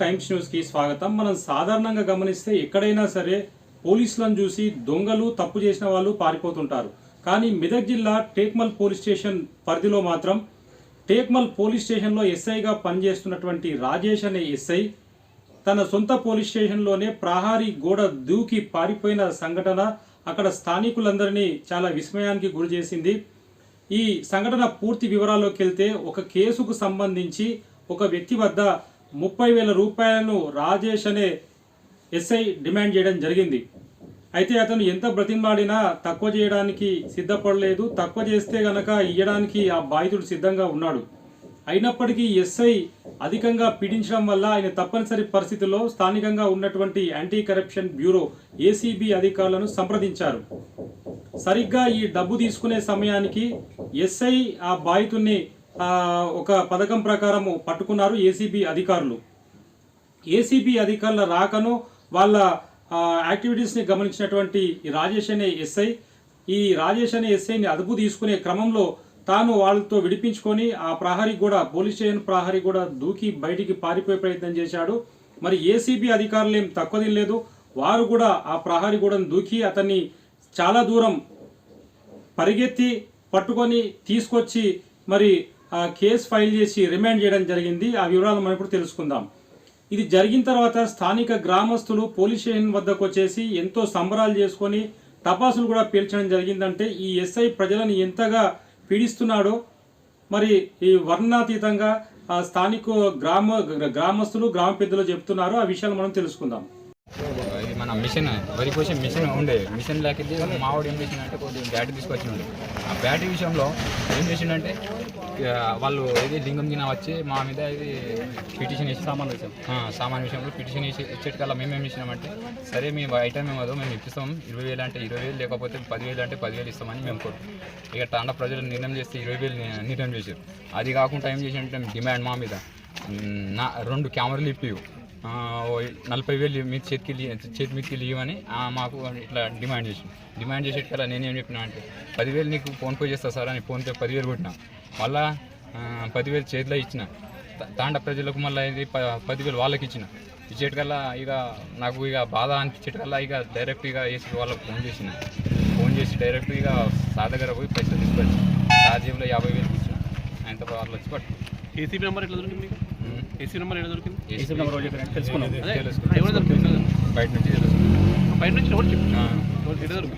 Times న్యూస్కి స్వాగతం. మనం సాధారణంగా గమనిస్తే ఎక్కడైనా సరే పోలీసులను చూసి దొంగలు తప్పు చేసిన వాళ్ళు పారిపోతుంటారు. కానీ మెదక్ జిల్లా టేక్మల్ పోలీస్ స్టేషన్ పరిధిలో మాత్రం టేక్మల్ పోలీస్ స్టేషన్లో ఎస్ఐగా పనిచేస్తున్నటువంటి రాజేష్ అనే ఎస్ఐ తన సొంత పోలీస్ స్టేషన్లోనే ప్రహారీ గోడ దూకి పారిపోయిన సంఘటన అక్కడ స్థానికులందరినీ చాలా విస్మయానికి గురి చేసింది. ఈ సంఘటన పూర్తి వివరాల్లోకి వెళ్తే ఒక కేసుకు సంబంధించి ఒక వ్యక్తి వద్ద ముప్పై వేల రూపాయలను రాజేష్ అనే ఎస్ఐ డిమాండ్ చేయడం జరిగింది. అయితే అతను ఎంత బ్రతిమాడినా తక్కువ చేయడానికి సిద్ధపడలేదు. తక్కువ చేస్తే గనక ఇయ్యడానికి ఆ బాధితుడు సిద్ధంగా ఉన్నాడు. అయినప్పటికీ ఎస్ఐ అధికంగా పీడించడం వల్ల ఆయన తప్పనిసరి పరిస్థితుల్లో స్థానికంగా ఉన్నటువంటి యాంటీ కరప్షన్ బ్యూరో ఏసీబీ అధికారులను సంప్రదించారు. సరిగ్గా ఈ డబ్బు తీసుకునే సమయానికి ఎస్ఐ ఆ బాధితుడిని ఒక పథకం ప్రకారము పట్టుకున్నారు ఏసీబీ అధికారులు. ఏసీబీ అధికారుల రాకను వాళ్ళ యాక్టివిటీస్ని గమనించినటువంటి రాజేష్ అనే ఎస్ఐ ఈ రాజేష్ అనే ఎస్ఐని అదుపు తీసుకునే క్రమంలో తాను వాళ్ళతో విడిపించుకొని ఆ ప్రహరీ కూడా పోలీస్ స్టేషన్ ప్రహరీ కూడా దూకి బయటికి పారిపోయే ప్రయత్నం చేశాడు. మరి ఏసీబీ అధికారులు ఏం తక్కువ తినలేదు వారు కూడా ఆ ప్రహరీ కూడా దూకి అతన్ని చాలా దూరం పరిగెత్తి పట్టుకొని తీసుకొచ్చి మరి కేసు ఫైల్ చేసి రిమాండ్ చేయడం జరిగింది. ఆ వివరాలు మనం ఇప్పుడు తెలుసుకుందాం. ఇది జరిగిన తర్వాత స్థానిక గ్రామస్తులు పోలీస్ స్టేషన్ వద్దకు వచ్చేసి ఎంతో సంబరాలు చేసుకొని టపాసులు కూడా పేల్చడం జరిగిందంటే ఈ ఎస్ఐ ప్రజలను ఎంతగా పీడిస్తున్నాడో మరి ఈ వర్ణాతీతంగా ఆ స్థానిక గ్రామ గ్రామస్తులు గ్రామ పెద్దలు చెప్తున్నారు ఆ విషయాలు మనం తెలుసుకుందాం. మన మిషన్ వరి కోసే మిషన్ ఉండే. మిషన్ లేకపోతే మావాడు ఏం చేసిందంటే కొద్దిగా బ్యాటరీ తీసుకొచ్చిండు. ఆ బ్యాటరీ విషయంలో ఏం చేసిండంటే వాళ్ళు ఇది లింగం గిన వచ్చి మా మీద ఇది పిటిషన్ వేసి సామాన్ విషయం సామాన్ విషయంలో పిటిషన్ వేసి ఇచ్చేటికల్లా మేము ఏం చేసినామంటే సరే మీ ఐటమ్ ఏమదో మేము ఇప్పిస్తాం. ఇరవై వేలు అంటే ఇరవై వేలు లేకపోతే పదివేలు అంటే పదివేలు ఇస్తామని మేము కోరు. ఇక తాండ ప్రజలు నిర్ణయం చేస్తే ఇరవై వేలు నిర్ణయం చేశారు. అది కాకుండా ఏం చేసిందంటే డిమాండ్ మా మీద. నా రెండు కెమెరాలు ఇప్పివు నలభై వేలు మీ చేతికి చేతి మీదకి ఇవ్వని మాకు ఇట్లా డిమాండ్ చేసి డిమాండ్ చేసేటి కదా నేనేం చెప్పినా అంటే పదివేలు నీకు ఫోన్పే చేస్తా సార్ అని ఫోన్పే పదివేలు కొట్టినా. మళ్ళా పదివేలు చేతిలో ఇచ్చిన. తాండ ప్రజలకు మళ్ళీ ఇది పదివేలు వాళ్ళకి ఇచ్చిన. ఇచ్చేటికల్లా ఇక నాకు ఇక బాధ అనిపించేటికల్లా ఇక డైరెక్ట్ ఇక ఏసీ వాళ్ళకి ఫోన్ చేసిన. ఫోన్ చేసి డైరెక్ట్ ఇక సార్ దగ్గర పోయి పైసలు తీసుకొచ్చి సార్ జేబులో యాభై వేలు ఇచ్చిన ఆయనతో వాళ్ళు వచ్చి పట్టు ఏసీపీ నెంబర్ ఎట్లా దొరికింది మీకు? ఏసీ నెంబర్ ఎట్లా దొరికింది? ఏసీ నెంబర్ తెలుసుకున్నాం అదే, తెలుసుకున్నాం. ఎవరు దొరికింది? బయట నుంచి బయట నుంచి ఎవరు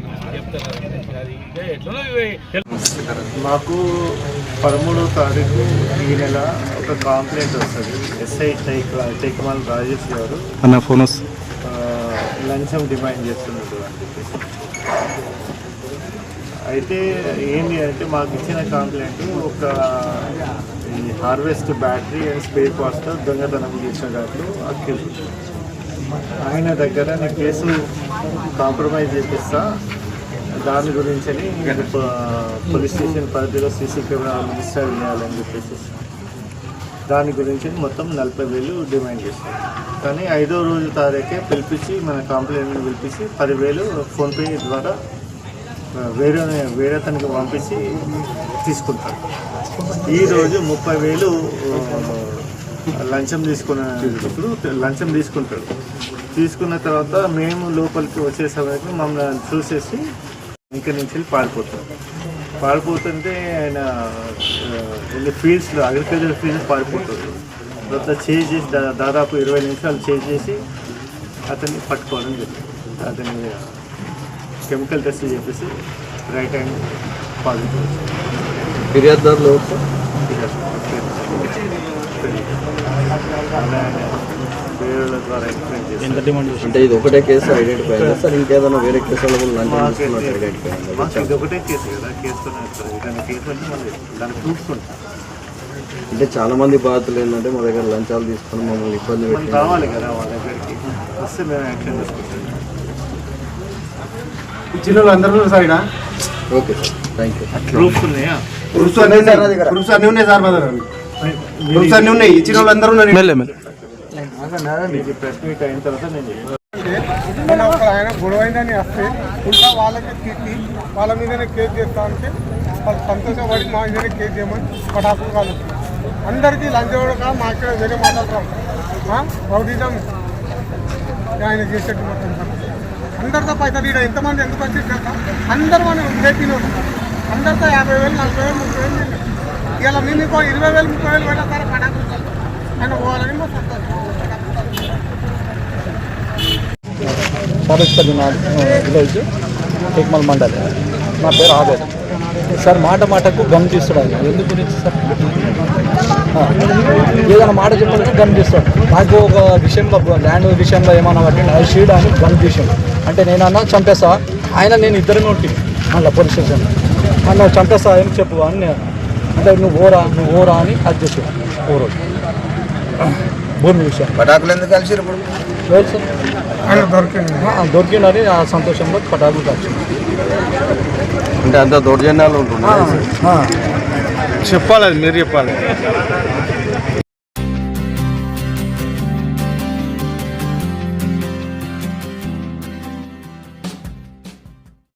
మాకు పదమూడవ తారీఖు ఈ నెల ఒక కాంప్లైంట్ వస్తుంది. ఎస్ఐ టైక్ టైకమాల్ రాజేష్ గారు. అన్న ఫోన్ లంచం డిమాండ్ చేస్తున్నారు. అని చెప్పేసి అయితే ఏంటి అంటే మాకు ఇచ్చిన కాంప్లైంట్ ఒక ఈ హార్వెస్ట్ బ్యాటరీ అండ్ స్పేర్ పార్ట్స్తో దొంగతనం చేసినట్లు అఖిల్. ఆయన దగ్గర నేను కేసు కాంప్రమైజ్ చేపిస్తా. దాని గురించి పోలీస్ స్టేషన్ పరిధిలో సీసీ కెమెరా ఇన్స్టాల్ చేయాలని చెప్పేసి. దాని గురించి మొత్తం నలభై వేలు డిమాండ్ చేస్తాను కానీ ఐదో రోజు తారీఖే పిలిపించి మన కంప్లైంట్ని పిలిపించి పదివేలు ఫోన్పే ద్వారా వేరే వేరే తనకి పంపించి తీసుకుంటారు. ఈరోజు ముప్పై వేలు లంచం తీసుకున్న ఇప్పుడు లంచం తీసుకుంటాడు. తీసుకున్న తర్వాత మేము లోపలికి వచ్చే సమయంలో మమ్మల్ని చూసేసి ఇంక నుంచి వెళ్ళి పారిపోతాం. పారిపోతుంటే ఆయన ఫీల్డ్స్లో అగ్రికల్చర్ ఫీల్డ్స్ పారిపోతాడు. తర్వాత చేజ్ చేసి దా- దాదాపు ఇరవై నిమిషాలు చేజ్ చేసి అతన్ని పట్టుకోవడం జరిగింది. అతని కెమికల్ టెస్ట్ చేసేసి రైట్ హ్యాండ్ పాజిటివ్ ఫిర్యాదుదారులు అంటే ఇది ఒకటే కేసు ఐడెంటిఫై అయిందా? సార్ ఇంకేదైనా వేరే కేసులలో కూడా లంచం తీసుకున్నట్టు ఐడెంటిఫై అయిందా? మాకు ఇది ఒకటే కేసు కదా కేసుతోనే వస్తుంది దాని కేసు అంటే దాని చాలా మంది బాధితులు ఏంటంటే మా దగ్గర లంచాలు తీసుకొని మమ్మల్ని ఇబ్బంది పెట్టి రావాలి కదా వాళ్ళ దగ్గరికి. వస్తే మేము యాక్షన్ తీసుకుంటాం. ఇచ్చిన వాళ్ళు అందరూ సైడా okay sir. Thank you proofs ఉన్నాయా? ప్రూఫ్స్ అన్నీ ఉన్నాయి ప్రూఫ్స్ అన్నీ ఉన్నాయి సార్ మా దగ్గర. ప్రూఫ్స్ అన్నీ ఉన్నాయి. ఇచ్చిన వాళ్ళు అందరూ ఉన్నారు. మీకు ప్రెస్ మీట్ అయిన తర్వాత నేను చెప్తాను. నేను ఒక ఆయన గొడవ అయిందని వస్తే ఇంకా వాళ్ళకి తిట్టి వాళ్ళ మీదనే కేసు చేస్తా అంటే వాళ్ళు సంతోషపడి మా మీదనే కేసు చేయమని పటాకులు కాదు అందరికీ లంచం కూడా మా ఇక్కడ వేరే మాటలు రావు రౌడిజం ఆయన చేసేట్టు మొత్తం. అందరితో పైసలు ఇక్కడ ఎంతమంది ఎందుకు వచ్చి అందరూ మనం పెట్టిన అందరితో యాభై వేలు నలభై వేలు ముప్పై వేలు తిన్నాం. ఇలా మేము ఇంకో ఇరవై వేలు ముప్పై వేలు పెట్టా సార్ పడాకు ఆయన పోవాలని మా సంతోషం విలేజ్ టేక్మల్ మండల్. నా పేరు ఆవేద్. సార్ మాట మాటకు గమ్ తీస్తాడు ఎందుకు గురించి సార్? ఏదైనా మాట చెప్పడానికి గమ్ తీస్తాడు నాకు ఒక విషయంలో ల్యాండ్ విషయంలో ఏమన్నా పట్టి అది షీడ్ అని తీసాడు అంటే నేను అన్నా చంపేస్తా. ఆయన నేను ఇద్దరిని ఉంటే మళ్ళీ పోలీస్ స్టేషన్. అన్న చంపేస్తా ఏం చెప్పు అని నేను. అంటే నువ్వు ఓరా నువ్వు ఓరా అని అది చేసాడు ఓ రోజు. భూమి విషయం. పటాకులు ఎందుకు ఆయన దొరికింది ఆ, దొరికిందని ఆ సంతోషంలో పటాకులు కాల్చింది. అంటే అంత దౌర్జన్యాలు ఉంటున్నాయి ఆ, చెప్పాలి అది మీరు చెప్పాలి.